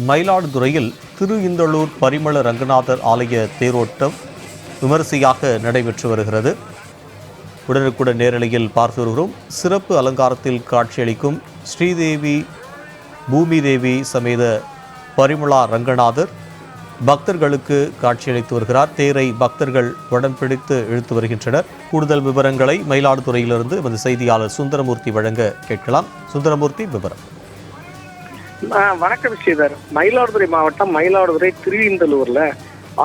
மயிலாடுதுறையில் திரு இந்தளூர் பரிமள ரங்கநாதர் ஆலய தேரோட்டம் விமரிசையாக நடைபெற்று வருகிறது. உடனுக்குடன் நேரலையில் பார்த்து வருகிறோம். சிறப்பு அலங்காரத்தில் காட்சியளிக்கும் ஸ்ரீதேவி பூமி தேவி சமேத பரிமளா ரங்கநாதர் பக்தர்களுக்கு காட்சியளித்து வருகிறார். தேரை பக்தர்கள் உடன்பிடித்து இழுத்து வருகின்றனர். கூடுதல் விவரங்களை மயிலாடுதுறையிலிருந்து எமது செய்தியாளர் சுந்தரமூர்த்தி வழங்க கேட்கலாம். சுந்தரமூர்த்தி விவரம். வணக்கம் ஸ்ரீதர். மயிலாடுதுறை மாவட்டம் மயிலாடுதுறை திருவிந்தலூர்ல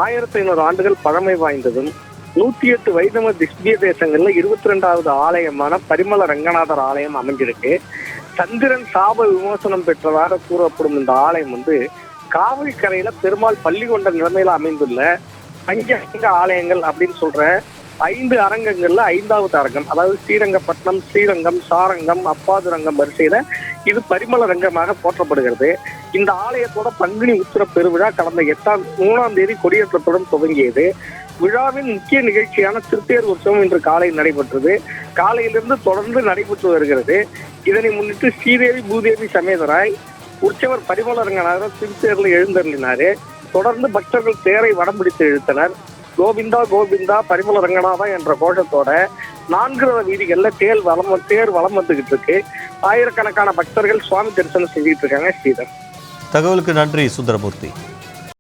ஆயிரத்தி ஐநூறு ஆண்டுகள் பழமை வாய்ந்ததும் நூத்தி எட்டு வைணவ திவ்ய தேசங்கள்ல இருபத்தி ரெண்டாவது ஆலயமான பரிமள ரங்கநாதர் ஆலயம் அமைஞ்சிருக்கு. சந்திரன் சாப விமோசனம் பெற்றதாக கூறப்படும் இந்த ஆலயம் வந்து காவிரி கரையில பெருமாள் பள்ளி கொண்ட நிலைமையில அமைந்துள்ள பஞ்ச ஆலயங்கள் அப்படின்னு சொல்ற ஐந்து அரங்கங்கள்ல ஐந்தாவது அரங்கம். அதாவது ஸ்ரீரங்கப்பட்டினம் ஸ்ரீரங்கம் சாரங்கம் அப்பாதுரங்கம் வரிசையில இது பரிமள ரங்கமாக போற்றப்படுகிறது. இந்த ஆலயத்தோட பங்குனி உத்திர பெருவிழா கடந்த எட்டாம் மூணாம் தேதி கொடியேற்றத்துடன் துவங்கியது. விழாவின் முக்கிய நிகழ்ச்சியான திருத்தேர் உற்சவம் இன்று காலை நடைபெற்றது. காலையிலிருந்து தொடர்ந்து நடைபெற்று வருகிறது. இதனை முன்னிட்டு ஸ்ரீதேவி பூதேவி சமேதராய் உற்சவர் பரிமள ரங்கநாதர் திருத்தேரில் எழுந்தருளினாரு. தொடர்ந்து பக்தர்கள் தேரை வடம் பிடித்து இழுத்தனர். கோவிந்தா கோவிந்தா பரிமள ரங்கநாதா என்ற கோஷத்தோட நான்கு ரத வீதிகளில் தேர் வளம் தேர் வளம் வந்துகிட்டு இருக்கு. ஆயிரக்கணக்கான பக்தர்கள் சுவாமி தரிசனம் செஞ்சுட்டு இருக்காங்க ஸ்ரீதர். தகவலுக்கு நன்றி சுந்தரமூர்த்தி.